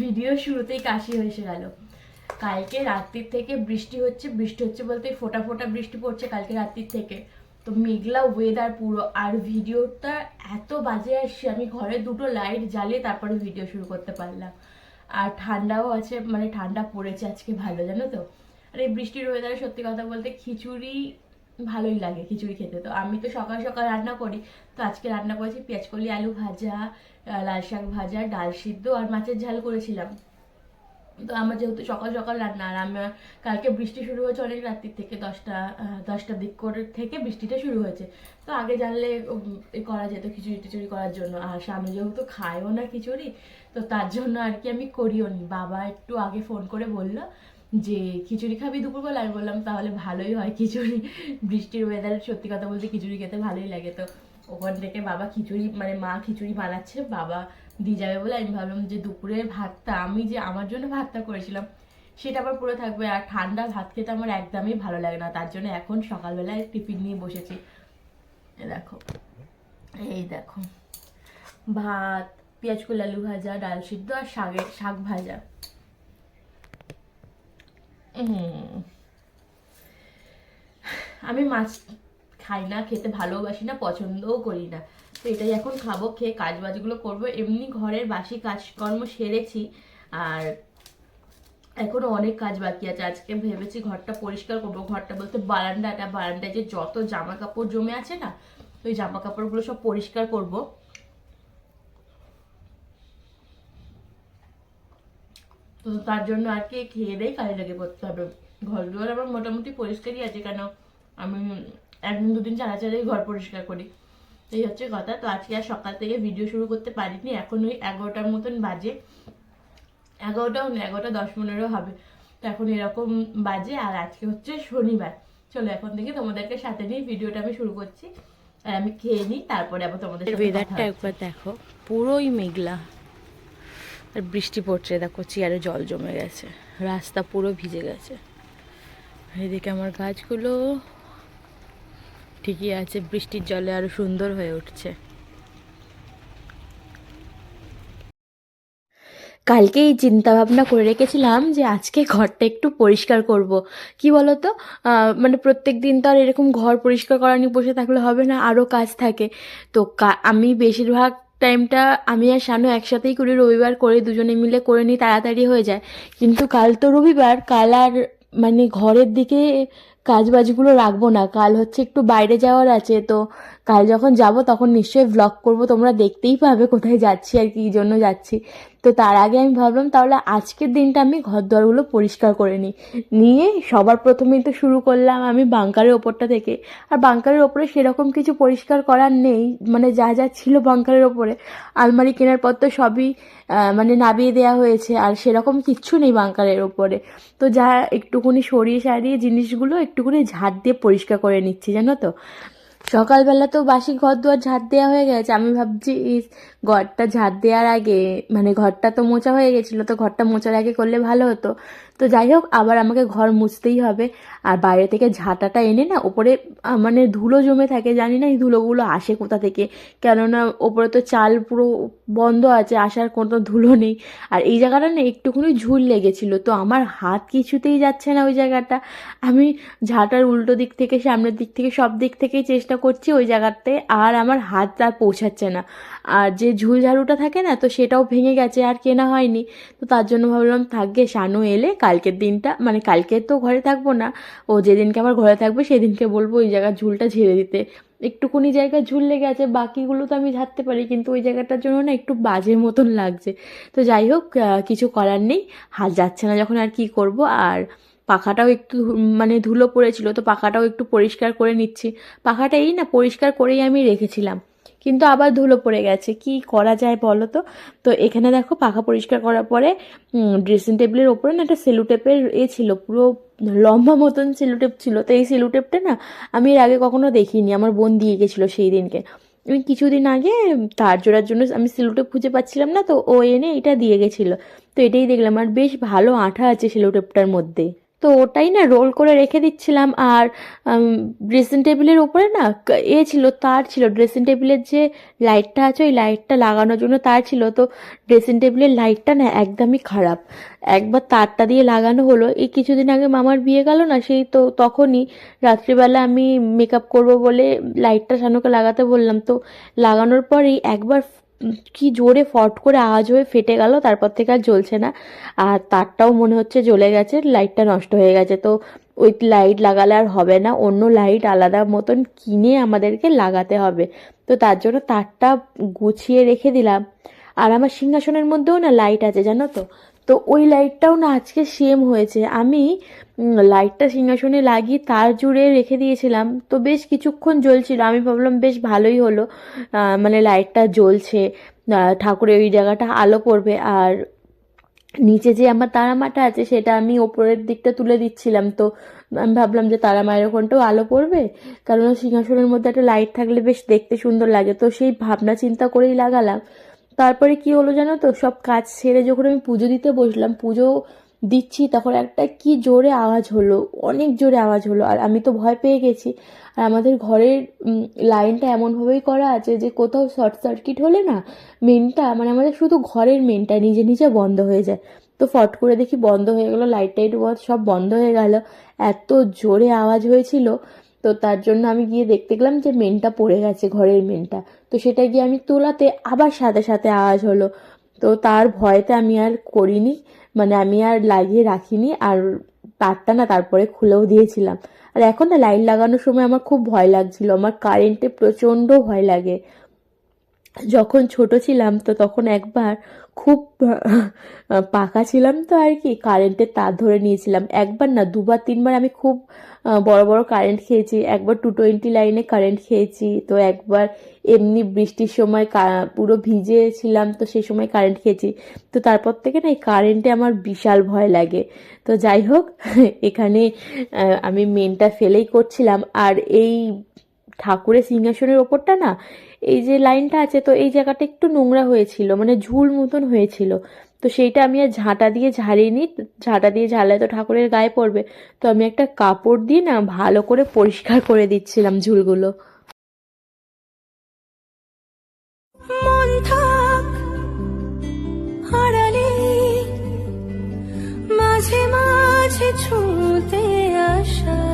Video শুরুতেই কাশি এসে গেল। কালকে রাত্রির থেকে বৃষ্টি হচ্ছে বৃষ্টি হচ্ছে বলতে ফোটা ফোটা বৃষ্টি পড়ছে কালকে রাত্রির থেকে। তো মেঘলা ওয়েদার পুরো, আর ভিডিওটা এত বাজে আসছে, আমি ঘরে দুটো লাইট জ্বালিয়ে তারপরে ভিডিও শুরু করতে পারলাম। আর ঠান্ডাও আছে মানে ঠান্ডা পড়েছে আজকে ভালো, জানো তো? আর এই বৃষ্টির ওয়েদারে সত্যি কথা বলতে খিচুড়ি ভালোই লাগে খিচুড়ি খেতে। তো আমি তো সকাল সকাল রান্না করি। তো আজকে রান্না করেছি পেঁয়াজ কলি, আলু ভাজা লাল শাক ভাজা, ডাল সিদ্ধ আর মাছের ঝাল করেছিলাম। তো আমার যেহেতু সকাল সকাল রান্না, আর আমার কালকে বৃষ্টি শুরু হয়েছে অনেক রাত্রির থেকে, দশটা দশটার দিক করে থেকে বৃষ্টিটা শুরু হয়েছে। তো আগে জানলে করা যেত খিচুড়ি টিচুড়ি করার জন্য। আর স্বামী যেহেতু খায়ও না খিচুড়ি, তো তার জন্য আর কি আমি করিও নি। বাবা একটু আগে ফোন করে বলল যে খিচুড়ি খাবি দুপুরবেলা, আমি বললাম, তাহলে ভালোই হয় খিচুড়ি। বৃষ্টির ওয়েদারে সত্যি কথা বলতে খিচুড়ি খেতে ভালোই লাগে। তো ওখান থেকে বাবা খিচুড়ি মানে মা খিচুড়ি বানাচ্ছে, বাবা দিয়ে যাবে বলে আমি ভাবলাম যে দুপুরে ভাতটা, আমি যে আমার জন্য ভাতটা করেছিলাম, সেটা আবার পুরো থাকবে। আর ঠান্ডা ভাত খেতে আমার একদমই ভালো লাগে না, তার জন্য এখন সকালবেলায় টিফিন নিয়ে বসেছি। দেখো, এই দেখো, ভাত, পেঁয়াজ কলি, আলু ভাজা, ডাল সিদ্ধ আর শাকের শাক ভাজা। আমি মাছ খাই না, খেতে ভালোবাসি না, পছন্দও করি না। তো এটাই এখন খাব, খেয়ে কাজ বাজগুলো করব। এমনি ঘরের বাসি কাজকর্ম সেরেছি, আর এখনও অনেক কাজ বাকি আছে। আজকে ভেবেছি ঘরটা পরিষ্কার করব। ঘরটা বলতে বারান্দাটা, বারান্দায় যে যত জামা কাপড় জমে আছে না, ওই জামা কাপড়গুলো সব পরিষ্কার করব। তো তার জন্য আর কি খেয়ে দিয়ে কাজে লেগে পড়তে হবে। ঘর দুয়ার আমার মোটামুটি পরিষ্কারই আছে কেন আমি একদিন দুদিন ছাড়া ছাড়াই ঘর পরিষ্কার করি। এই হচ্ছে কথা। তো আজকে আর সকাল থেকে ভিডিও শুরু করতে পারিনি এখন ওই এগারোটার মতন বাজে। এগারোটাও না এগারোটা দশ পনেরো হবে। তো এখন এরকম বাজে আর আজকে হচ্ছে শনিবার। চলো এখন থেকে তোমাদেরকে সাথে নিয়ে ভিডিওটা আমি শুরু করছি। আর আমি খেয়ে নিই তারপরে আবার তোমাদের ওয়েদারটা একবার দেখো পুরোই মেঘলা। আর বৃষ্টি পড়ছে, দেখো চেয়ারে জল জমে গেছে, রাস্তা পুরো ভিজে গেছে। এদিকে আমার গাছগুলো ঠিকই আছে, বৃষ্টির জলে আরও সুন্দর হয়ে উঠছে। কালকেই চিন্তা ভাবনা করে রেখেছিলাম যে আজকে ঘরটা একটু পরিষ্কার করব। কি বলতো? মানে প্রত্যেক দিন তো আর এরকম ঘর পরিষ্কার করা বসে থাকলে হবে না আরও কাজ থাকে। তো আমি বেশিরভাগ টাইমটা আমি আর শানু একসাথেই করি রবিবার করে দুজনে মিলে করে নিই, তাড়াতাড়ি হয়ে যায়। কিন্তু কাল তো রবিবার, কাল আর মানে ঘরের দিকে কাজ বাজগুলো রাখব না। কাল হচ্ছে একটু বাইরে যাওয়ার আছে, তো কাল যখন যাব তখন নিশ্চয়ই ব্লগ করব। তোমরা দেখতেই পাবে কোথায় যাচ্ছি আর কি জন্য যাচ্ছি। তো তার আগে আমি ভাবলাম তাহলে আজকের দিনটা আমি ঘর দরগুলো পরিষ্কার করে নিই। নিয়ে সবার প্রথমেই তো শুরু করলাম আমি বাংকারের ওপরটা থেকে। আর বাংকারের ওপরে সেরকম কিছু পরিষ্কার করার নেই। মানে যা যা ছিল বাংকারের ওপরে। আলমারি কেনার পর তো সবই মানে নাবিয়ে দেওয়া হয়েছে। আর সেরকম কিচ্ছু নেই বাংকারের ওপরে। তো যা একটুখানি সরিয়ে সারিয়ে জিনিসগুলো একটুখানি ঝাড় দিয়ে পরিষ্কার করে নিচ্ছি, জানো তো? সকালবেলা তো বাসি ঘর দুয়ার ঝাড় দেওয়া হয়ে গেছে। আমি ভাবছি ঘরটা ঝাড় দেওয়ার আগে মানে ঘরটা তো মোচা হয়ে গেছিল, তো ঘরটা মোচার আগে করলে ভালো হতো। তো যাই হোক, আবার আমাকে ঘর মুছতেই হবে। আর বাইরে থেকে ঝাঁটাটা এনে না, ওপরে মানে ধুলো জমে থাকে, জানি না এই ধুলোগুলো আসে কোথা থেকে। কেননা ওপরে তো চাল পুরো বন্ধ আছে, আসার কোনো ধুলো নেই। আর এই জায়গাটা না একটুখানি ঝুল লেগেছিলো, তো আমার হাত কিছুতেই যাচ্ছে না ওই জায়গাটা। আমি ঝাঁটার উল্টো দিক থেকে, সামনের দিক থেকে, সব দিক থেকেই চেষ্টা করছি ওই জায়গাতে আর আমার হাত আর পৌঁছাচ্ছে না। আর যে ঝুল ঝাড়ুটা থাকে না, তো সেটাও ভেঙে গেছে, আর কেনা হয়নি। তো তার জন্য ভাবলাম থাকবে শানু এলে কালকের দিনটা মানে কালকে তো ঘরে থাকব না, ও যেদিনকে আমার ঘরে থাকবে সেদিনকে বলব ওই জায়গার ঝুলটা ঝেড়ে দিতে। একটুকুনি জায়গায় ঝুল লেগে আছে, বাকিগুলো তো আমি ঝাড়তে পারি, কিন্তু ওই জায়গাটার জন্য না একটু বাজে মতন লাগছে। তো যাই হোক কিছু করার নেই হাত যাচ্ছে না যখন আর কি করব, আর পাখাটাও একটু মানে ধুলো পড়েছিল, তো পাখাটাও একটু পরিষ্কার করে নিচ্ছি। পাখাটা এই না, পরিষ্কার করেই আমি রেখেছিলাম। কিন্তু আবার ধুলো পড়ে গেছে। কি করা যায় বলো তো? তো এখানে দেখো পাখা পরিষ্কার করার পরে ড্রেসিং টেবিলের ওপরে না একটা সেলুটেপের এ ছিল, পুরো লম্বা মতন সেলুটেপ ছিল। তো এই সেলুটেপটা না আমি এর আগে কখনো দেখিনি, আমার বোন দিয়ে গেছিল সেই দিনকে। আমি কিছুদিন আগে তার জোড়ার জন্য আমি সেলুটেপ খুঁজে পাচ্ছিলাম না, তো ও এনে এটা দিয়ে গেছিল। তো এটাই দেখলাম, আর বেশ ভালো আঠা আছে সেলোটেপটার মধ্যে। তো ওটাই না রোল করে রেখে দিচ্ছিলাম আর ড্রেসিং টেবিলের উপরে না এ ছিল, তার ছিল ড্রেসিং টেবিলের যে লাইটটা আছে, ওই লাইটটা লাগানোর জন্য তার ছিল। তো ড্রেসিং টেবিলের লাইটটা না একদমই খারাপ। একবার তারটা দিয়ে লাগানো হলো, এই কিছুদিন আগে মামার বিয়ে গেল না, সেই তো তখনই রাত্রিবেলা আমি মেকআপ করব বলে লাইটটা শানুকে লাগাতে বললাম। তো লাগানোর পরেই একবার কি জোরে ফট করে আওয়াজ হয়ে ফেটে গেল, তারপর থেকে আর জ্বলছে না। আর তারটাও মনে হচ্ছে জ্বলে গেছে লাইটটা নষ্ট হয়ে গেছে। তো ওই লাইট লাগালে আর হবে না, অন্য লাইট আলাদা মতন কিনে আমাদেরকে লাগাতে হবে। তো তার জন্য তারটা গুছিয়ে রেখে দিলাম। আর আমার সিংহাসনের মধ্যেও না লাইট আছে, জানো তো? তো ওই লাইটটাও না আজকে সেম হয়েছে। আমি লাইটটা সিংহাসনে লাগিয়ে তার জুড়ে রেখে দিয়েছিলাম। তো বেশ কিছুক্ষণ জ্বলছিল। আমি ভাবলাম, বেশ ভালোই হলো। মানে লাইটটা জ্বলছে। ঠাকুরের ওই জায়গাটা আলো পড়বে আর নিচে যে আমার তারামাটা আছে, সেটা আমি ওপরের দিকটা তুলে দিচ্ছিলাম। তো আমি ভাবলাম যে তারা মায়ের ওখানটাও আলো পড়বে। কারণ সিংহাসনের মধ্যে একটা লাইট থাকলে বেশ দেখতে সুন্দর লাগে। তো সেই ভাবনা চিন্তা করেই লাগালাম। তারপরে কি হলো জানো তো? সব কাজ সেরে যখন আমি পুজো দিতে বসলাম, পুজো দিচ্ছি, তখন একটা কি জোরে আওয়াজ হলো, অনেক জোরে আওয়াজ হলো, আর আমি তো ভয় পেয়ে গেছি। আর আমাদের ঘরের লাইনটা এমনভাবেই করা আছে যে কোথাও শর্ট সার্কিট হলে না মেনটা মানে আমাদের শুধু ঘরের মেনটা নিজে নিজে বন্ধ হয়ে যায়। তো ফট করে দেখি বন্ধ হয়ে গেলো লাইট টাইট সব বন্ধ হয়ে গেল। এত জোরে আওয়াজ হয়েছিল, তো তার জন্য আমি গিয়ে দেখতে গেলাম যে মেনটা পড়ে গেছে, ঘরের মেনটা তো সেটা গিয়ে আমি তোলাতে আবার সাথে সাথে আওয়াজ হলো। তো তার ভয়তে আমি আর করিনি মানে আমি আর লাগিয়ে রাখিনি আর তারটা না তারপরে খুলেও দিয়েছিলাম। আর এখন না লাইট লাগানোর সময় আমার খুব ভয় লাগছিল, আমার কারেন্টে প্রচণ্ড ভয় লাগে। যখন ছোট ছিলাম তো তখন একবার খুব পাকা ছিলাম তো আর কি কারেন্টের তার ধরে নিয়েছিলাম। একবার না, দুবার, তিনবার আমি খুব বড় বড় কারেন্ট খেয়েছি। একবার টু টোয়েন্টি লাইনে কারেন্ট খেয়েছি, তো একবার এমনি বৃষ্টির সময় পুরো ভিজে ছিলাম তো সেই সময় কারেন্ট খেয়েছি। তো তারপর থেকে না এই কারেন্টে আমার বিশাল ভয় লাগে। তো যাই হোক, এখানে আমি মেনটা ফেলেই করছিলাম। আর এই ঠাকুরের সিংহাসনের ওপরটা না, এই যে লাইনটা আছে, তো এই জায়গাটা একটু নোংরা হয়েছিল মানে ঝুল মতন হয়েছিল। তো সেইটা আমি আর ঝাঁটা দিয়ে ঝাড়িনি ঝাঁটা দিয়ে ঝাড়লে তো ঠাকুরের গায়ে পড়বে। তো আমি একটা কাপড় দিয়ে না ভালো করে পরিষ্কার করে দিচ্ছিলাম ঝুলগুলো। মাঝে মাঝে ছুঁতে আসা।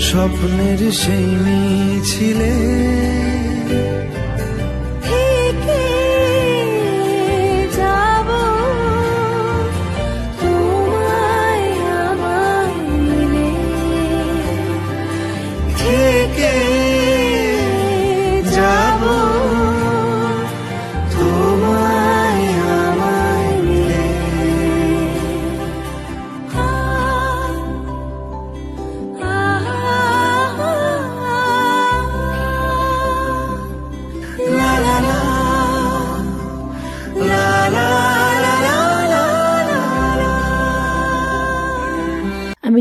স্বপ্নের সেই মিছিলে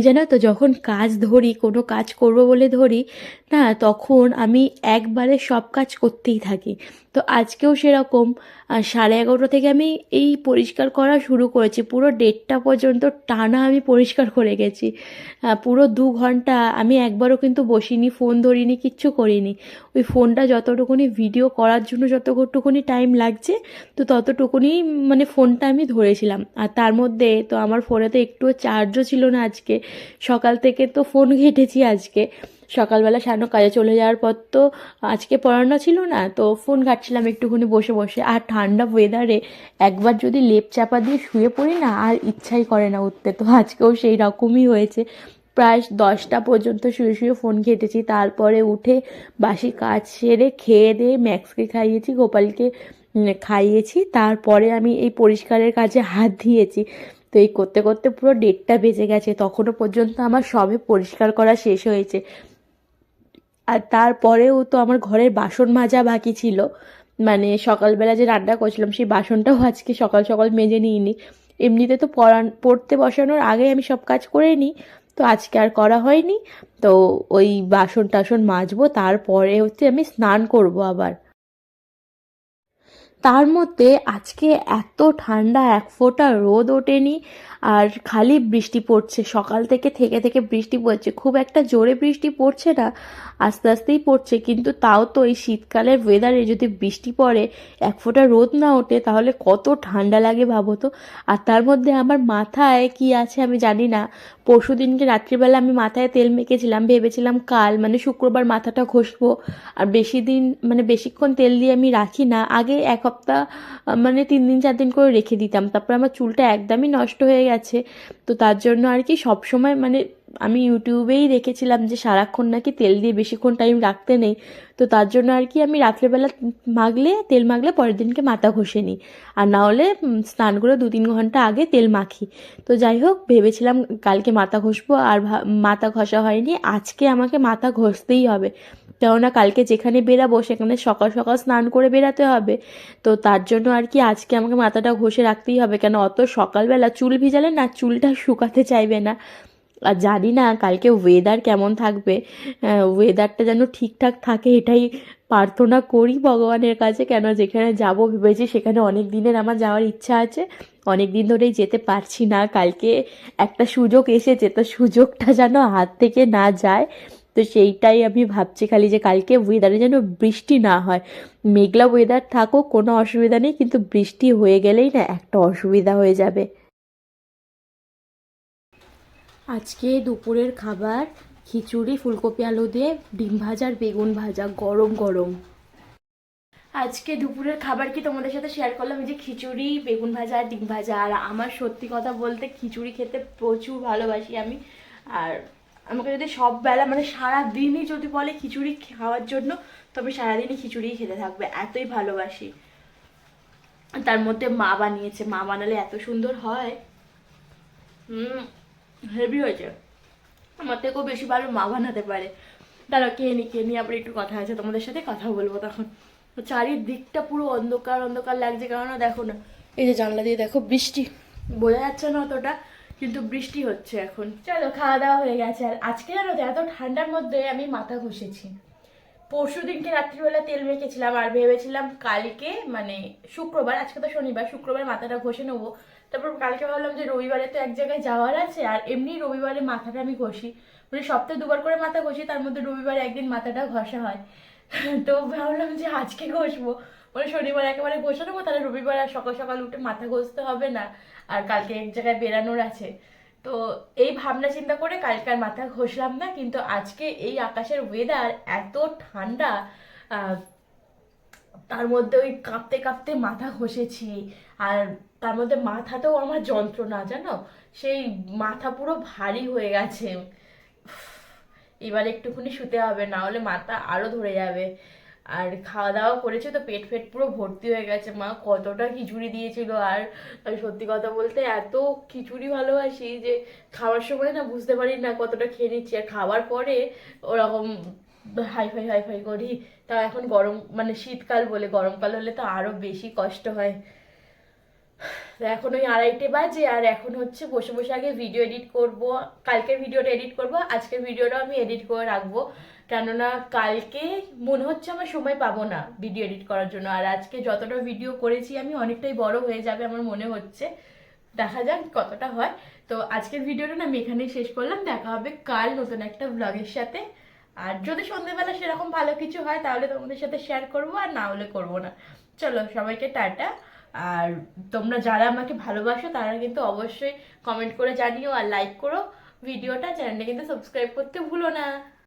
জানো তো, যখন কাজ ধরি, কোনো কাজ করব বলে ধরি, না, তখন আমি একবারে সব কাজ করতেই থাকি। তো আজকেও সেরকম আহ, সাড়ে এগারোটা থেকে আমি এই পরিষ্কার করা শুরু করেছি। পুরো দেড়টা পর্যন্ত টানা আমি পরিষ্কার করে গেছি। পুরো দু ঘণ্টা আমি একবারও কিন্তু বসিনি ফোন ধরিনি কিচ্ছু করিনি। ওই ফোনটা যতটুকুনি ভিডিও করার জন্য যতটুকুনি টাইম লাগছে তো ততটুকুনি মানে ফোনটা আমি ধরেছিলাম। আর তার মধ্যে তো আমার ফোনে তো একটুও চার্জও ছিল না আজকে। সকাল থেকে তো ফোন ঘেটেছি আজকে। সকালবেলা সানো কাজে চলে যাওয়ার পর তো আজকে পড়ানো ছিল না, তো ফোন ঘাটছিলাম একটুখানি বসে বসে। আর ঠান্ডা ওয়েদারে একবার যদি লেপ চাপা দিয়ে শুয়ে পড়ি না, আর ইচ্ছাই করে না উঠতে। তো আজকেও সেই রকমই হয়েছে। প্রায় দশটা পর্যন্ত শুয়ে শুয়ে ফোন ঘেটেছি, তারপরে উঠে বাসি কাজ সেরে খেয়ে দিয়ে ম্যাক্সকে খাইয়েছি, গোপালকে খাইয়েছি। তারপরে আমি এই পরিষ্কারের কাজে হাত দিয়েছি। তো এই করতে করতে পুরো ডেটটা বেজে গেছে তখনও পর্যন্ত আমার সবে পরিষ্কার করা শেষ হয়েছে। আর তারপরেও তো আমার ঘরের বাসন মাজা বাকি ছিল। মানে সকালবেলা যে রান্না করছিলাম, সেই বাসনটাও আজকে সকাল সকাল মেজে নিইনি। এমনিতে তো পড়ান, পড়তে বসানোর আগে আমি সব কাজ করে নিই, তো আজকে আর করা হয়নি। তো ওই বাসন টাসন মাজবো, তারপরে হচ্ছে আমি স্নান করব আবার। তার মধ্যে আজকে এত ঠান্ডা, এক ফোঁটা রোদ ওঠেনি, আর খালি বৃষ্টি পড়ছে। সকাল থেকে থেকে থেকে বৃষ্টি পড়ছে। খুব একটা জোরে বৃষ্টি পড়ছে না আস্তে আস্তেই পড়ছে, কিন্তু তাও তো এই শীতকালের ওয়েদারে যদি বৃষ্টি পড়ে, এক ফোঁটা রোদ না ওঠে, তাহলে কত ঠান্ডা লাগে ভাবো তো। আর তার মধ্যে আমার মাথায় কি আছে আমি জানি না। পরশু দিনকে রাত্রিবেলা আমি মাথায় তেল মেখেছিলাম, ভেবেছিলাম কাল মানে শুক্রবার মাথাটা ঘষবো। আর বেশি দিন মানে বেশিক্ষণ তেল দিয়ে আমি রাখি না, আগে এক সপ্তাহ মানে তিন দিন, চার দিন করে রেখে দিতাম। তারপর আমার চুলটা একদমই নষ্ট হয়ে গেছে। তো তার জন্য আর কি সব সময় মানে আমি ইউটিউবেই দেখেছিলাম যে সারাক্ষণ নাকি তেল দিয়ে বেশিক্ষণ টাইম রাখতে নেই। তো তার জন্য আর কি আমি রাত্রেবেলা মাগলে, তেল মাগলে পরের দিনকে মাথা ঘষে নিই। আর না হলে স্নান করে দু তিন ঘণ্টা আগে তেল মাখি। তো যাই হোক, ভেবেছিলাম কালকে মাথা ঘষবো আর মাথা ঘষা হয়নি, আজকে আমাকে মাথা ঘষতেই হবে। কেননা কালকে যেখানে বেরাবো, সেখানে সকাল সকাল স্নান করে বেরাতে হবে। তো তার জন্য আর কি আজকে আমাকে মাথাটা ঘষে রাখতেই হবে। কেন, অত সকালবেলা চুল ভিজালে না চুলটা শুকাতে চাইবে না। আর জানি না কালকে ওয়েদার কেমন থাকবে ওয়েদারটা যেন ঠিকঠাক থাকে এটাই প্রার্থনা করি ভগবানের কাছে। কেন যেখানে যাব ভেবেছি সেখানে অনেক দিনের আমার যাওয়ার ইচ্ছা আছে। অনেক দিন ধরেই যেতে পারছি না। কালকে একটা সুযোগ এসেছে, তো সুযোগটা যেন হাত থেকে না যায়। তো সেইটাই আমি ভাবছি খালি যে কালকে ওয়েদারে যেন বৃষ্টি না হয়। মেঘলা ওয়েদার থাকুক, কোনো অসুবিধা নেই, কিন্তু বৃষ্টি হয়ে গেলেই না একটা অসুবিধা হয়ে যাবে। আজকে দুপুরের খাবার, খিচুড়ি, ফুলকপি আলু দিয়ে, ডিম ভাজা আর বেগুন ভাজা, গরম গরম। আজকে দুপুরের খাবার কি তোমাদের সাথে শেয়ার করলাম? যে খিচুড়ি, বেগুন ভাজা আর ডিম ভাজা। আর আমার সত্যি কথা বলতে খিচুড়ি খেতে প্রচুর ভালোবাসি আমি। আর আমাকে যদি সব বেলা মানে সারা দিনই যদি বলে খিচুড়ি খাওয়ার জন্য, তবে সারাদিনই খিচুড়িই খেতে থাকবে। এতই ভালোবাসি। তার মধ্যে মা বানিয়েছে। মা বানালে এত সুন্দর হয়। হুম। হেভি হয়েছে। আমার থেকেও বেশি ভালো মা বানাতে পারে। দাঁড়াও, কে নি কে নি, আবার একটু কথা আছে, তোমাদের সাথে কথা বলব তখন। চারিদিকটা পুরো অন্ধকার অন্ধকার লাগছে, কেননা দেখো না, এই যে জানলা দিয়ে দেখো বৃষ্টি। বোঝা যাচ্ছে না অতটা, কিন্তু বৃষ্টি হচ্ছে এখন। চলো খাওয়া দাওয়া হয়ে গেছে। আর আজকে জানো তো, এত ঠান্ডার মধ্যে আমি মাথা ঘষেছি। পরশু দিনকে রাত্রিবেলা তেল মেখেছিলাম, আর ভেবেছিলাম কালকে মানে শুক্রবার, আজকে তো শনিবার, শুক্রবার মাথাটা ঘষে নেব। তারপর কালকে ভাবলাম যে রবিবারে তো এক জায়গায় যাওয়ার আছে, আর এমনি রবিবারে মাথাটা আমি ঘষি। মানে সপ্তাহে দুবার করে মাথা ঘষি, তার মধ্যে রবিবারে একদিন মাথাটা ঘষা হয়। তো ভাবলাম যে আজকে ঘষবো। মানে শনিবার একেবারে ঘষে নেব তাহলে রবিবার আর সকাল সকাল উঠে মাথা ঘষতে হবে না, আর কালকে এক জায়গায় বেরানোর আছে। তো এই ভাবনা চিন্তা করে কালকে আর মাথা ঘষলাম না, কিন্তু আজকে এই আকাশের ওয়েদার এত ঠান্ডা তার মধ্যে ওই কাঁপতে কাঁপতে মাথা ঘষেছি। আর তার মধ্যে মাথাতেও আমার যন্ত্রণা, জানো? সেই মাথা পুরো ভারী হয়ে গেছে। এবার একটুখানি শুতে হবে, না হলে মাথা আরও ধরে যাবে। আর খাওয়া দাওয়া করেছে তো পেট ফেট পুরো ভর্তি হয়ে গেছে, মা। কতটা খিচুড়ি দিয়েছিল, আর আমি সত্যি কথা বলতে এত খিচুড়ি ভালোবাসি যে খাওয়ার সময় না বুঝতে পারি না কতটা খেয়ে নিচ্ছি। আর খাওয়ার পরে ওরকম হাই ফাই হাই ফাই করি। তা এখন গরম মানে শীতকাল বলে, গরমকাল হলে তো আরও বেশি কষ্ট হয়। এখন ওই আড়াইটে বাজে আর এখন হচ্ছে বসে বসে আগে ভিডিও এডিট করব। কালকের ভিডিওটা এডিট করব, আজকের ভিডিওটাও আমি এডিট করে রাখব। কেননা কালকে মনে হচ্ছে আমার সময় পাবো না ভিডিও এডিট করার জন্য। আর আজকে যতটা ভিডিও করেছি আমি অনেকটাই বড় হয়ে যাবে আমার মনে হচ্ছে। দেখা যাক কতটা হয়। তো আজকের ভিডিওটা না আমি এখানেই শেষ করলাম। দেখা হবে কাল নতুন একটা ব্লগের সাথে। আর যদি সন্ধ্যেবেলা সেরকম ভালো কিছু হয় তাহলে তোমাদের সাথে শেয়ার করব, আর না হলে করব না। চলো সবাইকে টাটা। আর তোমরা যারা আমাকে ভালোবাসো, তারা কিন্তু অবশ্যই কমেন্ট করে জানিও আর লাইক করো। ভিডিওটা চ্যানেলটা কিন্তু সাবস্ক্রাইব করতে ভুলো না।